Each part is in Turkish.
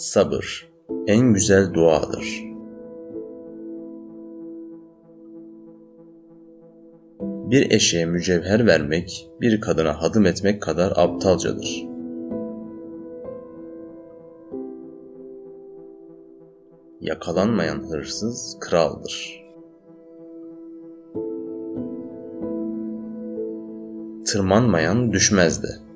Sabır en güzel duadır. Bir eşeğe mücevher vermek, bir kadına hadım etmek kadar aptalcadır. Yakalanmayan hırsız kraldır. Tırmanmayan düşmez de.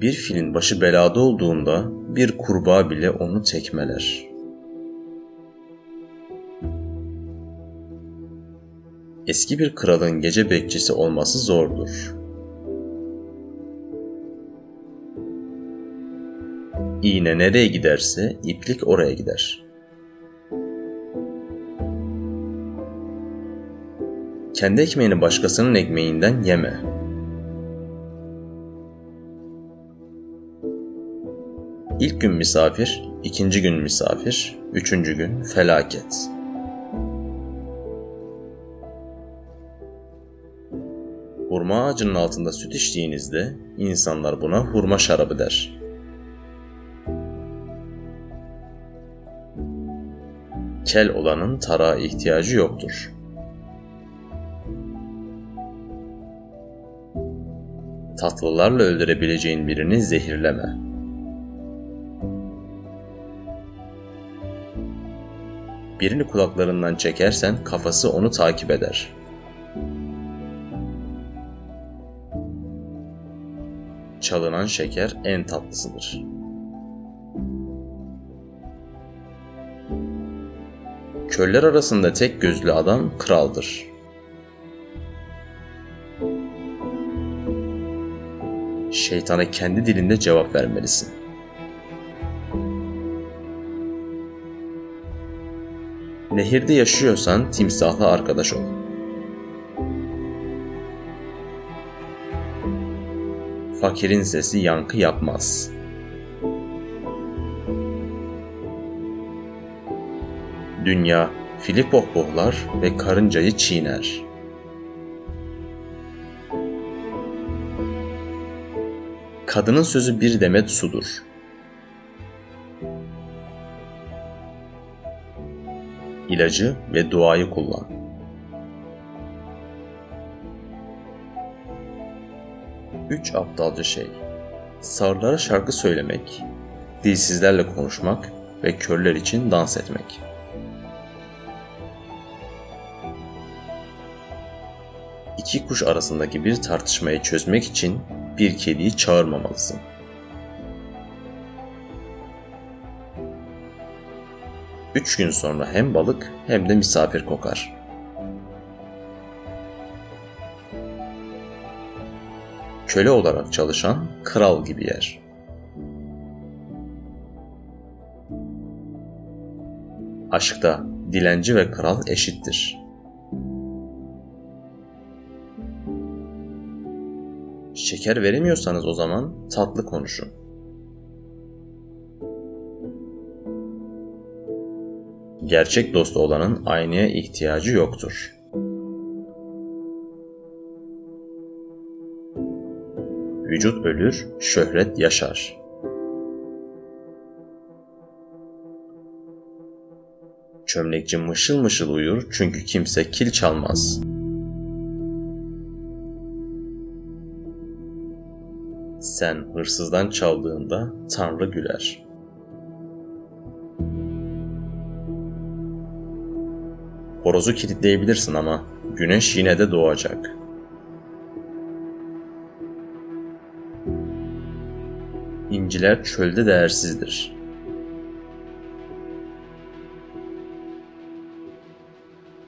Bir filin başı belada olduğunda bir kurbağa bile onu tekmeler. Eski bir kralın gece bekçisi olması zordur. İğne nereye giderse iplik oraya gider. Kendi ekmeğini başkasının ekmeğinden yeme. İlk gün misafir, ikinci gün misafir, üçüncü gün felaket. Hurma ağacının altında süt içtiğinizde insanlar buna hurma şarabı der. Kel olanın tarağa ihtiyacı yoktur. Tatlılarla öldürebileceğin birini zehirleme. Birini kulaklarından çekersen kafası onu takip eder. Çalınan şeker en tatlısıdır. Köller arasında tek gözlü adam kraldır. Şeytana kendi dilinde cevap vermelisin. Nehirde yaşıyorsan timsahla arkadaş ol. Fakirin sesi yankı yapmaz. Dünya fili pohpohlar ve karıncayı çiğner. Kadının sözü bir demet sudur. İlacı ve duayı kullan. Üç aptalca şey. Sağırlara şarkı söylemek, dilsizlerle konuşmak ve körler için dans etmek. İki kuş arasındaki bir tartışmayı çözmek için bir kediyi çağırmamalısın. Üç gün sonra hem balık hem de misafir kokar. Köle olarak çalışan kral gibi yer. Aşkta dilenci ve kral eşittir. Şeker veremiyorsanız o zaman tatlı konuşun. Gerçek dostu olanın aynaya ihtiyacı yoktur. Vücut ölür, şöhret yaşar. Çömlekçi mışıl mışıl uyur çünkü kimse kil çalmaz. Sen hırsızdan çaldığında Tanrı güler. Horozu kilitleyebilirsin ama güneş yine de doğacak. İnciler çölde değersizdir.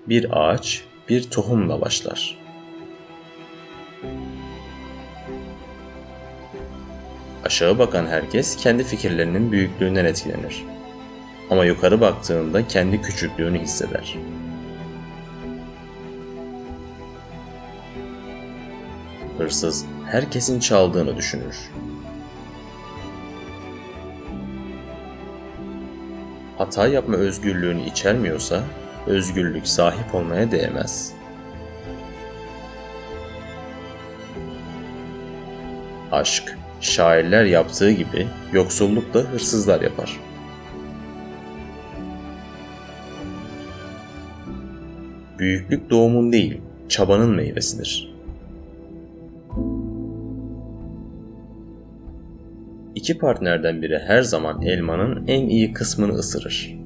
Bir ağaç bir tohumla başlar. Aşağı bakan herkes kendi fikirlerinin büyüklüğünden etkilenir. Ama yukarı baktığında kendi küçüklüğünü hisseder. Hırsız herkesin çaldığını düşünür. Hata yapma özgürlüğünü içermiyorsa özgürlük sahip olmaya değmez. aşk, şairler yaptığı gibi yoksulluk da hırsızlar yapar. Büyüklük doğumun değil, çabanın meyvesidir. İki partnerden biri her zaman elmanın en iyi kısmını ısırır.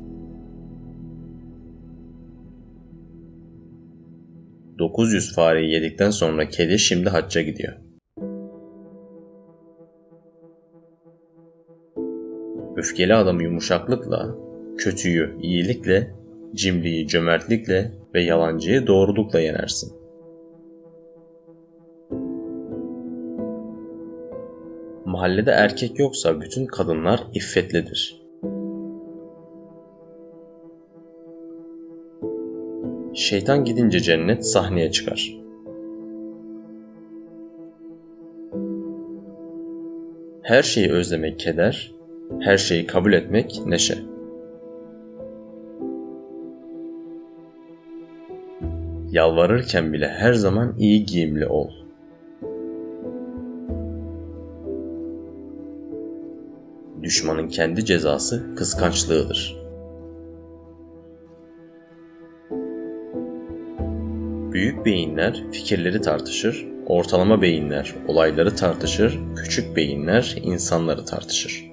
900 fareyi yedikten sonra kedi şimdi hacca gidiyor. Öfkeli adamı yumuşaklıkla, kötüyü iyilikle, cimriyi cömertlikle ve yalancıyı doğrulukla yenersin. Mahallede erkek yoksa bütün kadınlar iffetlidir. Şeytan gidince cennet sahneye çıkar. Her şeyi özlemek keder, her şeyi kabul etmek neşe. Yalvarırken bile her zaman iyi giyimli ol. Düşmanın kendi cezası kıskançlığıdır. Büyük beyinler fikirleri tartışır, ortalama beyinler olayları tartışır, küçük beyinler insanları tartışır.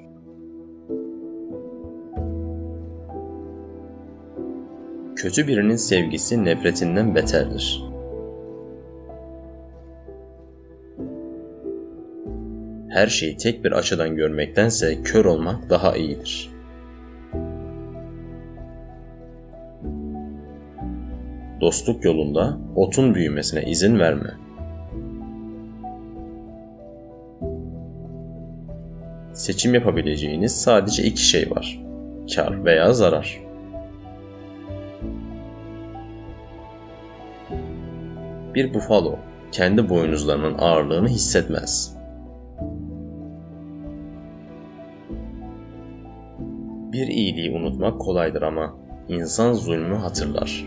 Kötü birinin sevgisi nefretinden beterdir. Her şeyi tek bir açıdan görmektense kör olmak daha iyidir. Dostluk yolunda otun büyümesine izin verme. Seçim yapabileceğiniz sadece iki şey var. Kar veya zarar. Bir bufalo kendi boynuzlarının ağırlığını hissetmez. Bir iyiliği unutmak kolaydır ama insan zulmü hatırlar.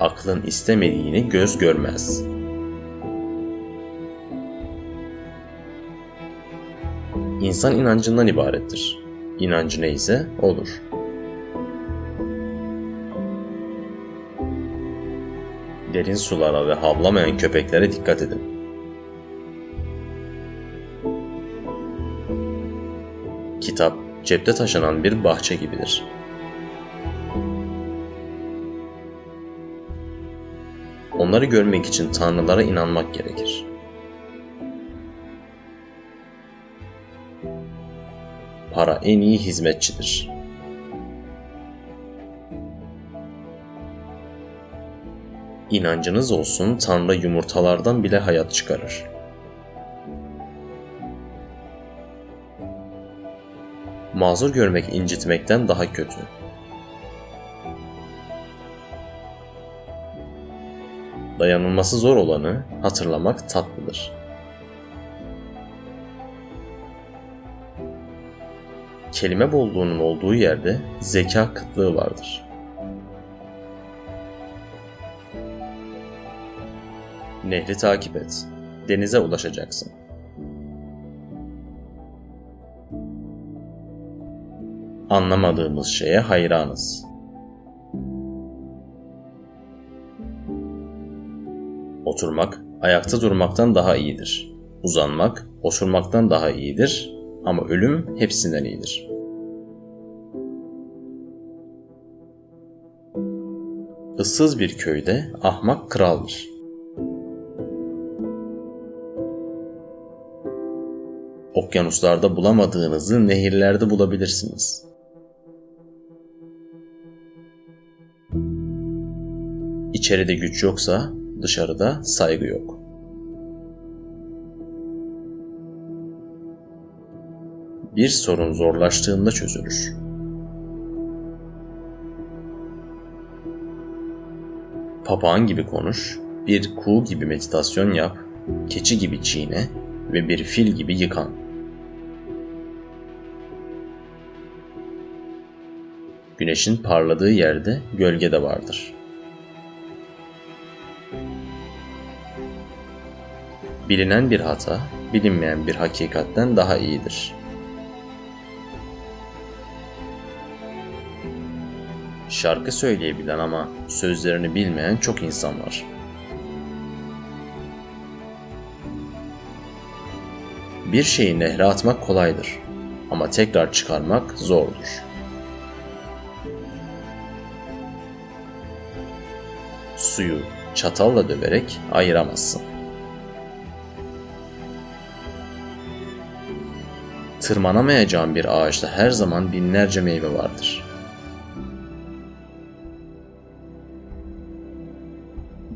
Aklın istemediğini göz görmez. İnsan inancından ibarettir. İnancı neyse olur. Derin sulara ve havlamayan köpeklere dikkat edin. Kitap cepte taşınan bir bahçe gibidir. Onları görmek için tanrılara inanmak gerekir. Para en iyi hizmetçidir. İnancınız olsun Tanrı yumurtalardan bile hayat çıkarır. Mazur görmek incitmekten daha kötü. Dayanılması zor olanı hatırlamak tatlıdır. Kelime bolluğunun olduğu yerde zeka kıtlığı vardır. Nehri takip et. Denize ulaşacaksın. Anlamadığımız şeye hayranız. Oturmak ayakta durmaktan daha iyidir. Uzanmak oturmaktan daha iyidir ama ölüm hepsinden iyidir. Issız bir köyde ahmak kraldır. Okyanuslarda bulamadığınızı nehirlerde bulabilirsiniz. İçeride güç yoksa dışarıda saygı yok. Bir sorun zorlaştığında çözülür. Papağan gibi konuş, bir kuğu gibi meditasyon yap, keçi gibi çiğne ve bir fil gibi yıkan. Güneşin parladığı yerde gölge de vardır. Bilinen bir hata, bilinmeyen bir hakikatten daha iyidir. Şarkı söyleyebilen ama sözlerini bilmeyen çok insan var. Bir şeyi nehre atmak kolaydır ama tekrar çıkarmak zordur. Suyu çatalla döverek ayıramazsın. Tırmanamayacağın bir ağaçta her zaman binlerce meyve vardır.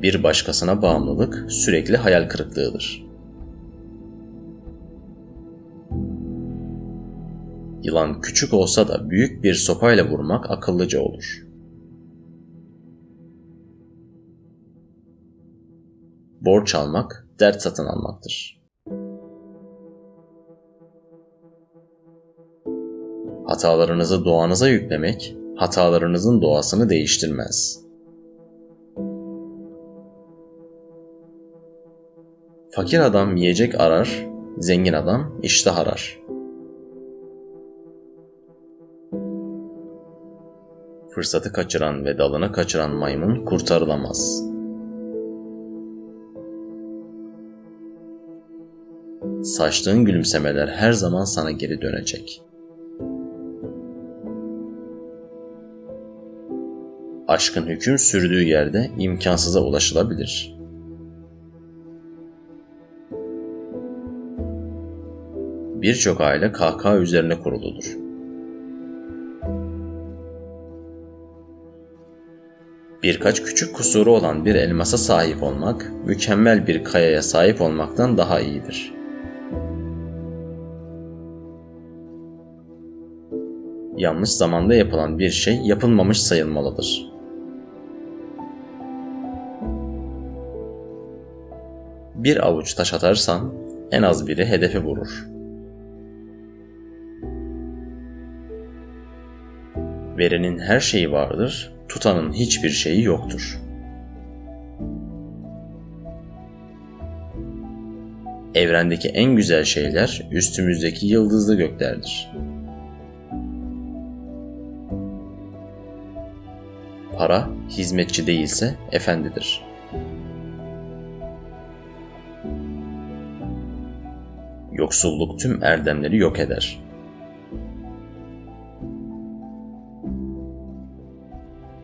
Bir başkasına bağımlılık sürekli hayal kırıklığıdır. Yılan küçük olsa da büyük bir sopayla vurmak akıllıca olur. Borç almak dert satın almaktır. Hatalarınızı doğanıza yüklemek hatalarınızın doğasını değiştirmez. Fakir adam yiyecek arar, zengin adam iştah arar. Fırsatı kaçıran ve dalını kaçıran maymun kurtarılamaz. Saçtığın gülümsemeler her zaman sana geri dönecek. Aşkın hüküm sürdüğü yerde imkansıza ulaşılabilir.'' birçok aile kahkaha üzerine kuruludur. Birkaç küçük kusuru olan bir elmasa sahip olmak, mükemmel bir kayaya sahip olmaktan daha iyidir. Yanlış zamanda yapılan bir şey yapılmamış sayılmalıdır. Bir avuç taş atarsan en az biri hedefi vurur. Verenin her şeyi vardır, tutanın hiçbir şeyi yoktur. Evrendeki en güzel şeyler üstümüzdeki yıldızlı göklerdir. Para hizmetçi değilse efendidir. Yoksulluk tüm erdemleri yok eder.''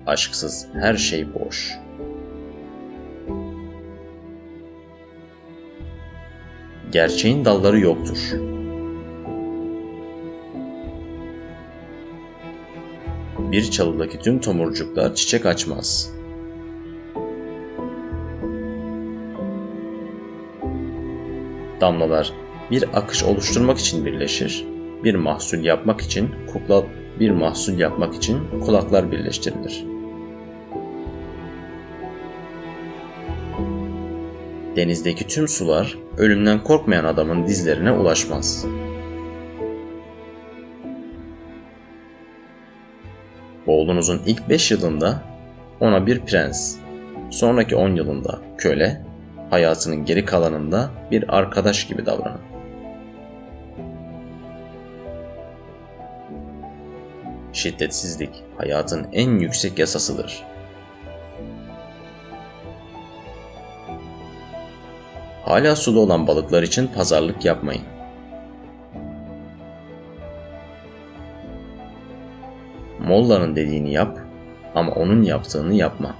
Aşksız her şey boş. Gerçeğin dalları yoktur. Bir çalıdaki tüm tomurcuklar çiçek açmaz. Damlalar bir akış oluşturmak için birleşir, bir mahsul yapmak için kukla bir mahsul yapmak için kulaklar birleştirilir. denizdeki tüm sular ölümden korkmayan adamın dizlerine ulaşmaz. Oğlunuzun ilk 5 yılında ona bir prens, sonraki 10 yılında köle, hayatının geri kalanında bir arkadaş gibi davranın. Şiddetsizlik hayatın en yüksek yasasıdır. Hala suda olan balıklar için pazarlık yapmayın. Molla'nın dediğini yap ama onun yaptığını yapma.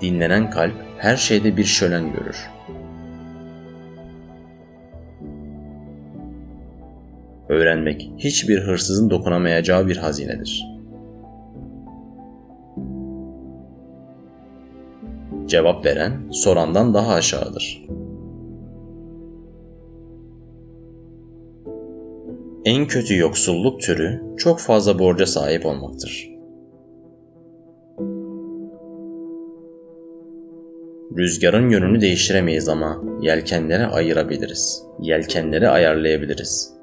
Dinlenen kalp her şeyde bir şölen görür. Öğrenmek hiçbir hırsızın dokunamayacağı bir hazinedir.'' Cevap veren sorandan daha aşağıdır. En kötü yoksulluk türü çok fazla borca sahip olmaktır. Rüzgarın yönünü değiştiremeyiz ama yelkenleri ayırabiliriz. Yelkenleri ayarlayabiliriz.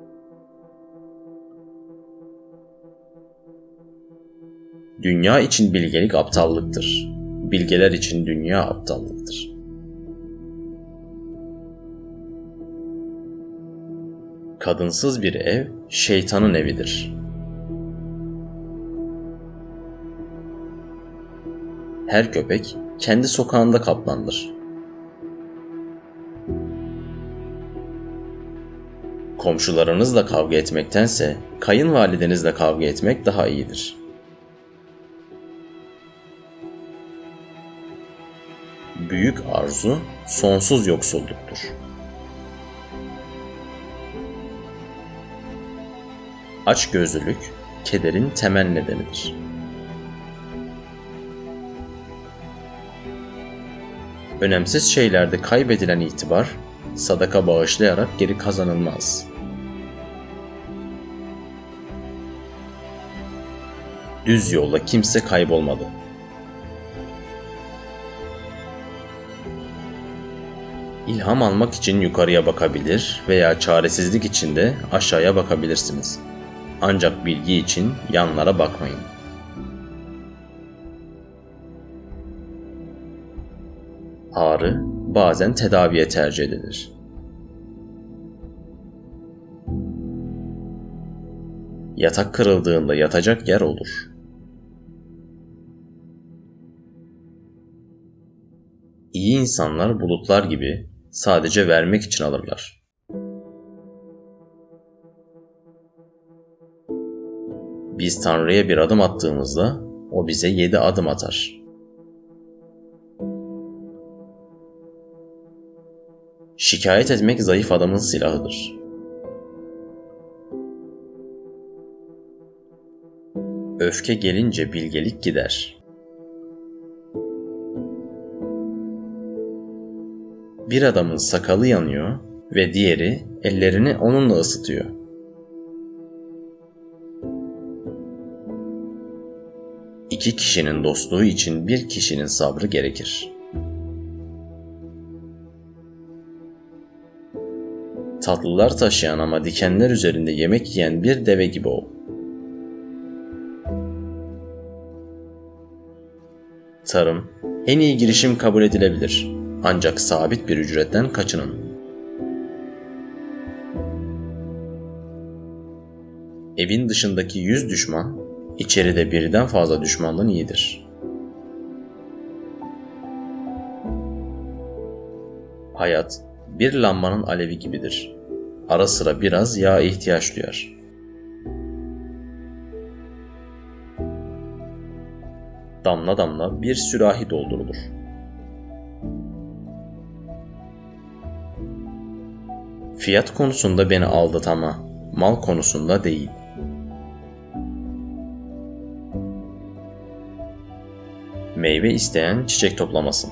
Dünya için bilgelik aptallıktır bilgeler için dünya aptallıktır. Kadınsız bir ev şeytanın evidir. Her köpek kendi sokağında kaplandır. Komşularınızla kavga etmektense kayınvalidenizle kavga etmek daha iyidir. Büyük arzu sonsuz yoksulluktur. Açgözlülük kederin temel nedenidir. Önemsiz şeylerde kaybedilen itibar sadaka bağışlayarak geri kazanılmaz. Düz yolda kimse kaybolmadı. İlham almak için yukarıya bakabilir veya çaresizlik için de aşağıya bakabilirsiniz. Ancak bilgi için yanlara bakmayın. Ağrı bazen tedaviye tercih edilir. Yatak kırıldığında yatacak yer olur. İyi insanlar bulutlar gibi sadece vermek için alırlar. Biz Tanrı'ya bir adım attığımızda o bize yedi adım atar. Şikayet etmek zayıf adamın silahıdır. Öfke gelince bilgelik gider. Bir adamın sakalı yanıyor ve diğeri ellerini onunla ısıtıyor. İki kişinin dostluğu için bir kişinin sabrı gerekir. Tatlılar taşıyan ama dikenler üzerinde yemek yiyen bir deve gibi ol. Tarım, en iyi girişim kabul edilebilir. Ancak sabit bir ücretten kaçının. Evin dışındaki yüz düşman, içeride birden fazla düşmandan iyidir. Hayat, bir lambanın alevi gibidir. Ara sıra biraz yağ ihtiyaç duyar. Damla damla bir sürahi doldurulur. Fiyat konusunda beni aldat ama mal konusunda değil. Meyve isteyen çiçek toplamasın.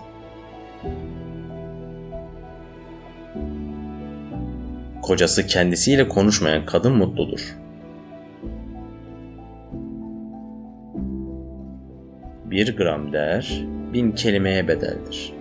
Kocası kendisiyle konuşmayan kadın mutludur. Bir gram değer bin kelimeye bedeldir.